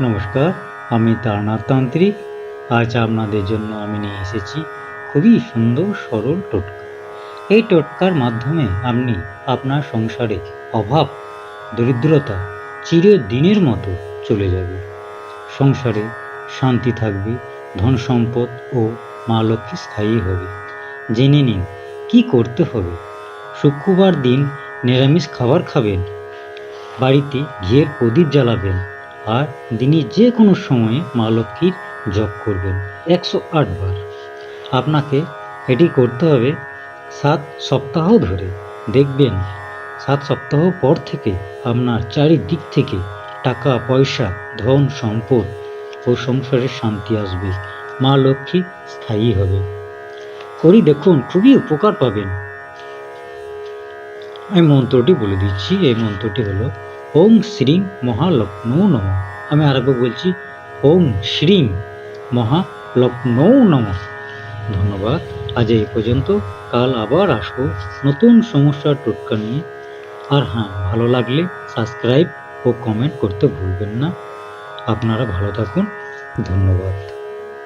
নমস্কার, আমি তারনাথ তান্ত্রিক। আজ আপনাদের জন্য আমি নিয়ে এসেছি খুবই সুন্দর সরল টোটকা। এই টোটকার মাধ্যমে আপনি আপনার সংসারে অভাব, দরিদ্রতা চিরদিনের মতো চলে যাবে। সংসারে শান্তি থাকবে, ধন সম্পদ ও মা লক্ষ্মী স্থায়ী হবে। জেনে নিন, কি করতে হবে? শুক্রবার দিন নিরামিষ খাবার খাবেন, বাড়িতে ঘিয়ের প্রদীপ জ্বালাবেন আর দিনের যে কোনো সময়ে মা লক্ষ্মীর জপ করবেন। একশো আট বার। আপনাকে এটি করতে হবে সাত সপ্তাহ ধরে। দেখবেন, সাত সপ্তাহ পর থেকে আপনার চারিদিক থেকে টাকা, পয়সা, ধন, সম্পদ ও সংসারের শান্তি আসবে। মা লক্ষ্মী স্থায়ী হবে। করি দেখুন, খুবই উপকার পাবেন। আমি মন্ত্রটি বলে দিচ্ছি। এই মন্ত্রটি হলো ওং শ্রীং মহালক্ষ্মৌ নম। আমি আরেকবার বলছি, ওং শ্রীং মহালক্ষ্মৌ নম। ধন্যবাদ। আজ এই পর্যন্ত। কাল আবার আসব নতুন সমস্যার টোটকা নিয়ে। আর হ্যাঁ ভালো লাগলে সাবস্ক্রাইব ও কমেন্ট করতে ভুলবেন না। আপনারা ভালো থাকুন। ধন্যবাদ।